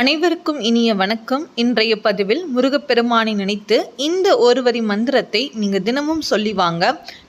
அனைவருக்கும் இனிய வணக்கம். இன்றைய பதிவில் முருகப்பெருமானை நினைத்து இந்த ஒரு வரி மந்திரத்தை நீங்கள் தினமும் சொல்லி வாங்க.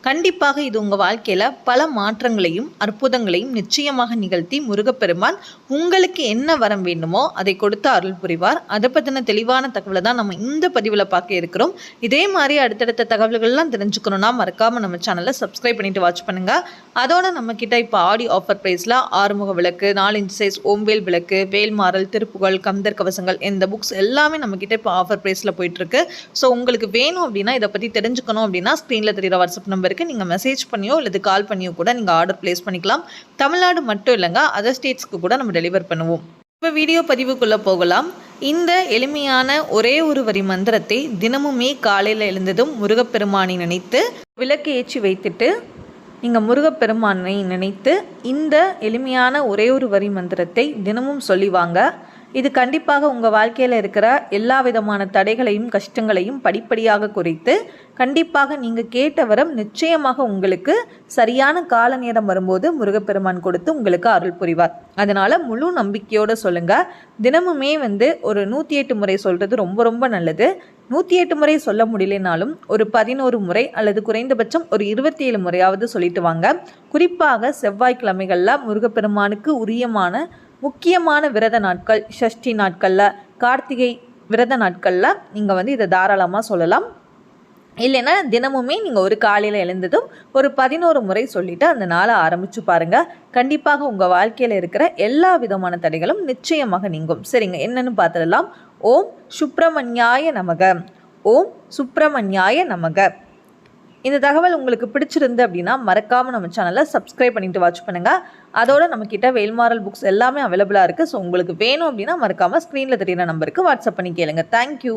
கண்டிப்பாக இது உங்கள் வாழ்க்கையில் பல மாற்றங்களையும் அற்புதங்களையும் நிச்சயமாக நிகழ்த்தி முருகப்பெருமான் உங்களுக்கு என்ன வரம் வேண்டுமோ அதை கொடுத்து அருள் புரிவார். அதை பற்றின தெளிவான தகவலை தான் நம்ம இந்த பதிவில் பார்க்க இருக்கிறோம். இதே மாதிரி அடுத்தடுத்த தகவல்கள்லாம் தெரிஞ்சுக்கணும்னா மறக்காமல் நம்ம சேனலை சப்ஸ்கிரைப் பண்ணிட்டு வாட்ச் பண்ணுங்கள் அதோட நம்ம கிட்ட இப்போ ஆடி ஆஃபர் ப்ரைஸில் ஆறுமுக விளக்கு நாலு இன்ச் சைஸ் ஓம்பேல் விளக்கு வேல்மாறல் கவசங்கள் கந்தர் கவசங்கள் இந்த புக்ஸ் எல்லாமே நம்மக்கிட்ட இப்போ ஆஃபர் ப்ரைஸில் போயிட்டுருக்கு. ஸோ உங்களுக்கு வேணும் அப்படின்னா இதை பற்றி தெரிஞ்சுக்கணும் அப்படின்னா ஸ்க்ரீனில் தெரிகிற வாட்ஸ்அப் நம்பருக்கு நீங்கள் மெசேஜ் பண்ணியோ இல்லை கால் பண்ணியோ கூட நீங்கள் ஆர்டர் ப்ளேஸ் பண்ணிக்கலாம். தமிழ்நாடு மட்டும் இல்லைங்க அதர் ஸ்டேட்ஸ்க்கு கூட நம்ம டெலிவர் பண்ணுவோம். இப்போ வீடியோ பதிவுக்குள்ளே போகலாம். இந்த எளிமையான ஒரே ஒரு வரி மந்திரத்தை தினமுமே காலையில் எழுந்ததும் முருகப்பெருமானை நினைத்து விளக்கு ஏற்றி வைத்துட்டு நீங்கள் முருகப்பெருமானை நினைத்து இந்த எளிமையான ஒரே ஒரு வரி மந்திரத்தை தினமும் சொல்லி வாங்க. இது கண்டிப்பாக உங்கள் வாழ்க்கையில் இருக்கிற எல்லா விதமான தடைகளையும் கஷ்டங்களையும் படிப்படியாக குறைத்து கண்டிப்பாக நீங்கள் கேட்ட வரம் நிச்சயமாக உங்களுக்கு சரியான கால நேரம் வரும்போது முருகப்பெருமான் கொடுத்து உங்களுக்கு அருள் புரிவார். அதனால் முழு நம்பிக்கையோடு சொல்லுங்கள் தினமுமே வந்து ஒரு நூற்றி எட்டு முறை சொல்கிறது ரொம்ப ரொம்ப நல்லது. நூற்றி எட்டு முறை சொல்ல முடியலனாலும் ஒரு பதினோரு முறை அல்லது குறைந்தபட்சம் ஒரு இருபத்தி ஏழு முறையாவது சொல்லிட்டு வாங்க. குறிப்பாக செவ்வாய்க்கிழமைகளில் முருகப்பெருமானுக்கு உரியமான முக்கியமான விரத நாட்கள் ஷஷ்டி நாட்களில் கார்த்திகை விரத நாட்களில் நீங்கள் வந்து இதை தாராளமாக சொல்லலாம். இல்லைன்னா தினமுமே நீங்கள் ஒரு காலையில் எழுந்ததும் ஒரு பதினோரு முறை சொல்லிவிட்டு அந்த நாளை ஆரம்பித்து பாருங்கள் கண்டிப்பாக உங்கள் வாழ்க்கையில் இருக்கிற எல்லா விதமான தடைகளும் நிச்சயமாக நீங்கும். சரிங்க என்னென்னு பார்த்துடலாம். ஓம் சுப்பிரமணியாய நமக. ஓம் சுப்பிரமணியாய நமக. இந்த தகவல் உங்களுக்கு பிடிச்சிருந்து அப்படின்னா மறக்காமல் நம்ம சேனலை சப்ஸ்கிரைப் பண்ணிட்டு வாட்ச் பண்ணுங்கள் அதோட நம்மக்கிட்ட வேல்மாரல் புக்ஸ் எல்லாமே அவைலபிளாக இருக்குது ஸோ உங்களுக்கு வேணும் அப்படின்னா மறக்காமல் ஸ்க்ரீனில் தெரியுற நம்பருக்கு வாட்ஸ்அப் பண்ணி கேளுங்க. தேங்க்யூ